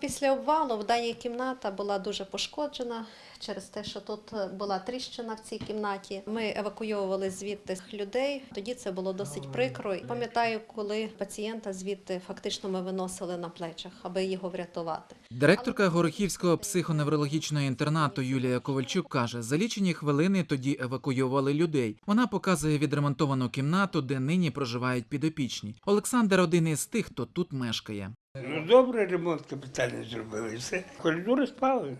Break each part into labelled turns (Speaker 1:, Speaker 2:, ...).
Speaker 1: Після обвалу в даній кімната була дуже пошкоджена через те, що тут була тріщина в цій кімнаті. Ми евакуйовували звідти людей. Тоді це було досить прикро. Пам'ятаю, коли пацієнта звідти фактично ми виносили на плечах, аби його врятувати.
Speaker 2: Директорка Горохівського психоневрологічного інтернату Юлія Ковальчук каже, за лічені хвилини тоді евакуювали людей. Вона показує відремонтовану кімнату, де нині проживають підопічні. Олександр один із тих, хто тут мешкає.
Speaker 3: Ну, добре ремонт капітальний зробили. Все. Коридори спали,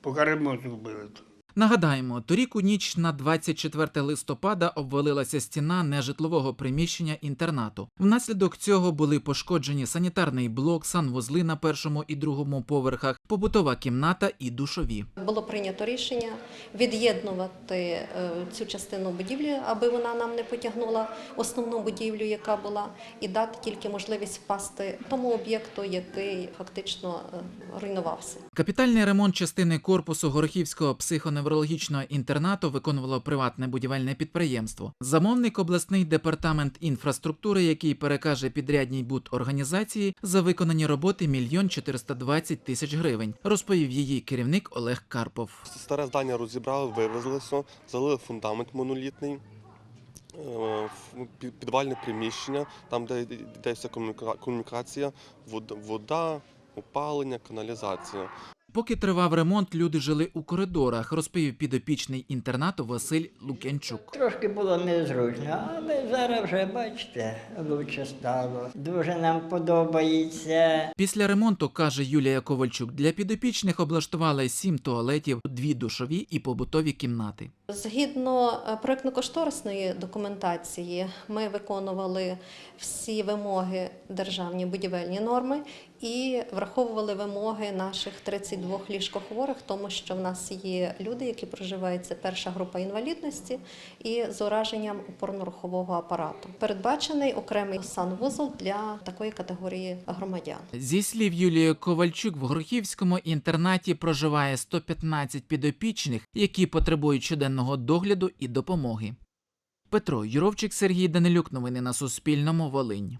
Speaker 3: поки ремонт зробили.
Speaker 2: Нагадаємо, торік у ніч на 24 листопада обвалилася стіна нежитлового приміщення інтернату. Внаслідок цього були пошкоджені санітарний блок, санвузли на першому і другому поверхах, побутова кімната і душові.
Speaker 1: Було прийнято рішення від'єднувати е, цю частину будівлі, аби вона нам не потягнула основну будівлю, яка була, і дати тільки можливість впасти тому об'єкту, який фактично е, руйнувався.
Speaker 2: Капітальний ремонт частини корпусу Горохівського психоневрологічного інтернату виконувало приватне будівельне підприємство. Замовник обласний департамент інфраструктури, який перекаже підрядній буд організації за виконані роботи мільйон 420 тисяч гривень, розповів її керівник Олег Карпов.
Speaker 4: Старе здання розібрали, вивезли залили фундамент монолітний, е, під- підвальне приміщення, там, де йде вся комунікація, вода, опалення, каналізація.
Speaker 2: Поки тривав ремонт, люди жили у коридорах, розповів підопічний інтернату Василь Лук'янчук.
Speaker 5: Трошки було незручно, але зараз вже бачите, лучше стало. Дуже нам подобається.
Speaker 2: Після ремонту, каже Юлія Ковальчук, для підопічних облаштували сім туалетів, дві душові і побутові кімнати.
Speaker 1: Згідно е, проектно-кошторисної документації, ми виконували всі вимоги державні будівельні норми і враховували вимоги наших 32 ліжкохворих, тому що в нас є люди, які проживають це перша група інвалідності і з ураженням опорно-рухового апарату. Передбачений окремий санвузол для такої категорії громадян.
Speaker 2: Зі слів Юлії Ковальчук, в Горохівському інтернаті проживає 115 підопічних, які потребують щоденного догляду і допомоги. Петро Юровчик, Сергій Данилюк. Новини на Суспільному. Волинь.